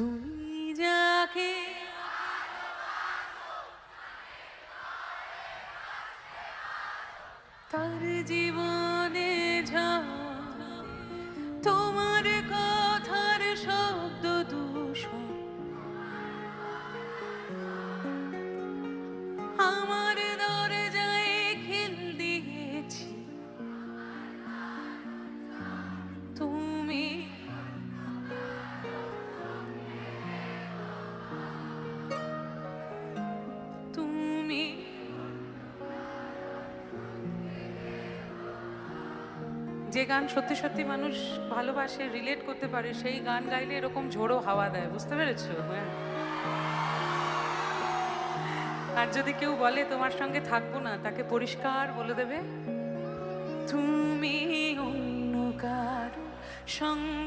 তুমি তার জীবনে ঝড় তোমার যে গান সত্যি সত্যি মানুষ ভালোবাসে রিলেট করতে পারে, সেই গান গাইলে এরকম ঝোড়ো হাওয়া দেয়, বুঝতে পেরেছ? হ্যাঁ। আর যদি কেউ বলে, তোমার সঙ্গে থাকব না তাকে পরিষ্কার বলে দেবে। তুমি অন্য কারও সঙ্গে